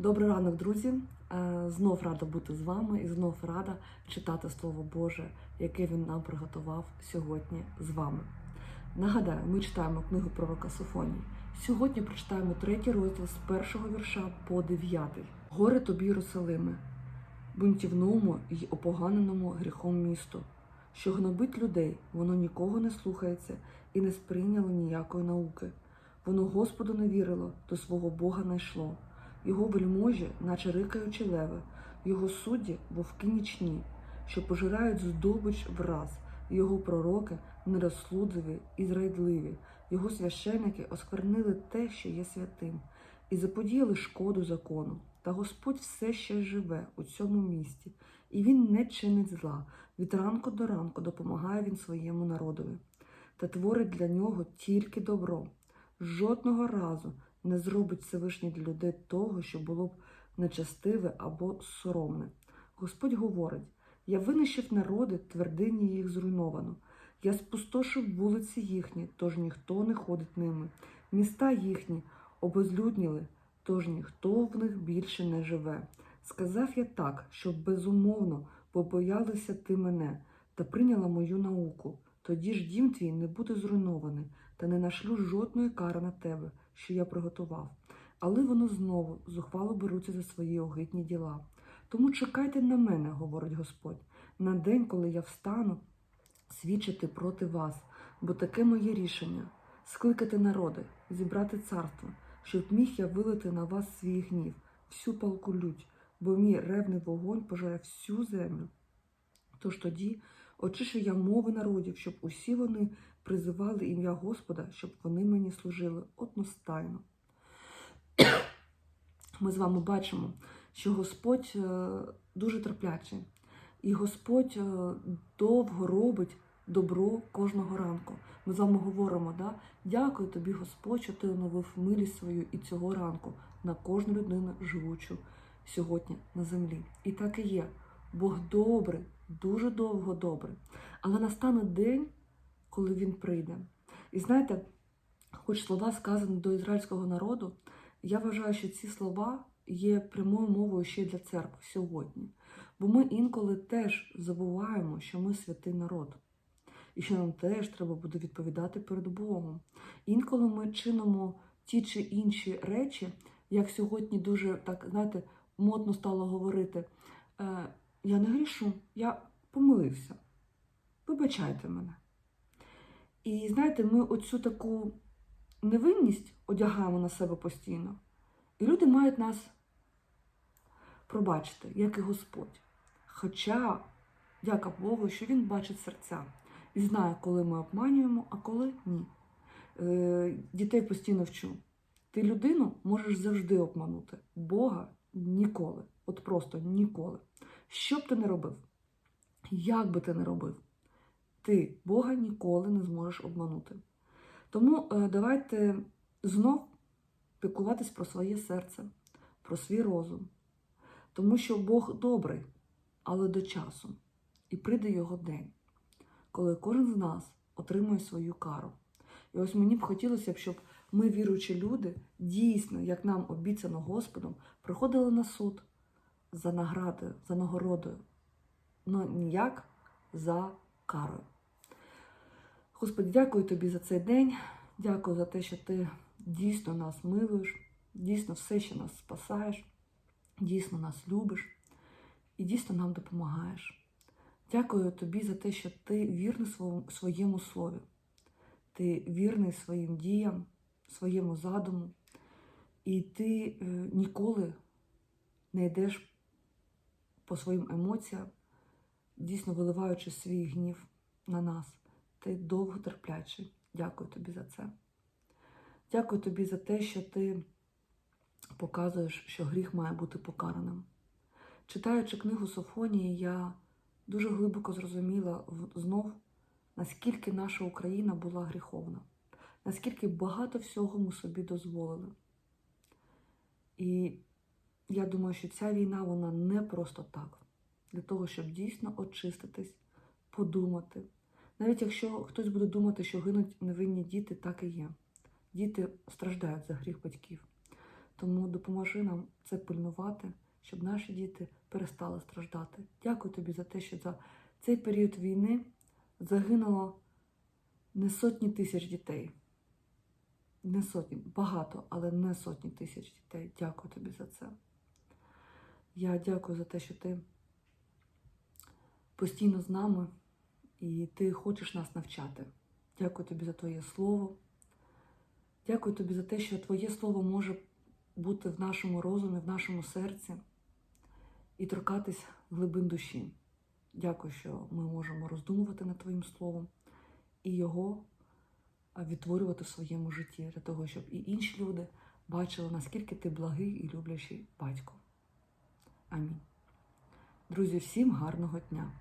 Добрий ранок, друзі! Е, Знов рада бути з вами і знов рада читати Слово Боже, яке він нам приготував сьогодні з вами. Нагадаю, ми читаємо книгу пророка Софонії. Сьогодні прочитаємо третій розділ з першого вірша по дев'ятий. Горе тобі, Єрусалиме, бунтівному й опоганеному гріхом місту, що гнобить людей, воно нікого не слухається і не сприйняло ніякої науки. Воно Господу не вірило, до свого Бога не йшло. Його вельможі, наче рикаючі леви, його судді вовки нічні, що пожирають здобич враз, його пророки нерозсудливі і зрайдливі, його священики осквернили те, що є святим, і заподіяли шкоду закону. Та Господь все ще живе у цьому місті, і він не чинить зла. Від ранку до ранку допомагає він своєму народові та творить для нього тільки добро. Жодного разу не зробить Всевишній для людей того, що було б нечестиве або соромне. Господь говорить: я винищив народи, твердині їх зруйновано. Я спустошив вулиці їхні, тож ніхто не ходить ними. Міста їхні обезлюдніли, тож ніхто в них більше не живе. Сказав я так, щоб безумовно побоялися ти мене та прийняла мою науку. Тоді ж дім твій не буде зруйнований, та не нашлю жодної кари на тебе, що я приготував. Але воно знову зухвало беруться за свої огидні діла. Тому чекайте на мене, говорить Господь, на день, коли я встану свідчити проти вас, бо таке моє рішення скликати народи, зібрати царство, щоб міг я вилити на вас свій гнів, всю палку лють, бо мій ревний вогонь пожере всю землю. Тож тоді очишу я мови народів, щоб усі вони призивали ім'я Господа, щоб вони мені служили одностайно. Ми з вами бачимо, що Господь е, дуже терплячий, і Господь е, довго робить добро кожного ранку. Ми з вами говоримо, да? дякую тобі, Господь, що ти оновив милість свою і цього ранку на кожну людину, живучу сьогодні на землі. І так і є. Бог добрий, дуже довго добрий. Але настане день, коли він прийде. І знаєте, хоч слова сказані до ізраїльського народу, я вважаю, що ці слова є прямою мовою ще й для церкви сьогодні. Бо ми інколи теж забуваємо, що ми святий народ, і що нам теж треба буде відповідати перед Богом. Інколи ми чинимо ті чи інші речі, як сьогодні дуже так, знаєте, модно стало говорити. «Е, Я не грішу, я помилився. Вибачайте мене. І знаєте, ми оцю таку невинність одягаємо на себе постійно. І люди мають нас пробачити, як і Господь. Хоча, дяка Богу, що Він бачить серця і знає, коли ми обманюємо, а коли ні. Е, дітей постійно вчу. Ти людину можеш завжди обманути. Бога ніколи. От просто ніколи. Що б ти не робив? Як би ти не робив? Ти Бога ніколи не зможеш обманути. Тому е, давайте знов піклуватись про своє серце, про свій розум. Тому що Бог добрий, але до часу. І прийде його день, коли кожен з нас отримує свою кару. І ось мені б хотілося щоб ми, віруючі люди, дійсно, як нам обіцяно Господом, приходили на суд за наградою, за нагородою, але ніяк за карою. Господи, дякую тобі за цей день. Дякую за те, що ти дійсно нас милуєш, дійсно все ще нас спасаєш, дійсно нас любиш і дійсно нам допомагаєш. Дякую тобі за те, що ти вірний своєму- своєму слові, ти вірний своїм діям, своєму задуму, і ти е, ніколи не йдеш по своїм емоціям, дійсно виливаючи свій гнів на нас. Ти довготерплячий. Дякую тобі за це. Дякую тобі за те, що ти показуєш, що гріх має бути покараним. Читаючи книгу Софонії, я дуже глибоко зрозуміла знов, наскільки наша Україна була гріховна, наскільки багато всього ми собі дозволили. І я думаю, що ця війна вона не просто так, для того, щоб дійсно очиститись, подумати. Навіть якщо хтось буде думати, що гинуть невинні діти, так і є. Діти страждають за гріх батьків. Тому допоможи нам це пильнувати, щоб наші діти перестали страждати. Дякую тобі за те, що за цей період війни загинуло не сотні тисяч дітей. Не сотні, багато, але не сотні тисяч дітей. Дякую тобі за це. Я дякую за те, що ти постійно з нами і ти хочеш нас навчати. Дякую тобі за Твоє слово. Дякую тобі за те, що Твоє слово може бути в нашому розумі, в нашому серці і торкатись глибин душі. Дякую, що ми можемо роздумувати над Твоїм словом і його відтворювати в своєму житті для того, щоб і інші люди бачили, наскільки ти благий і люблячий батько. Амінь. Друзі, всім гарного дня!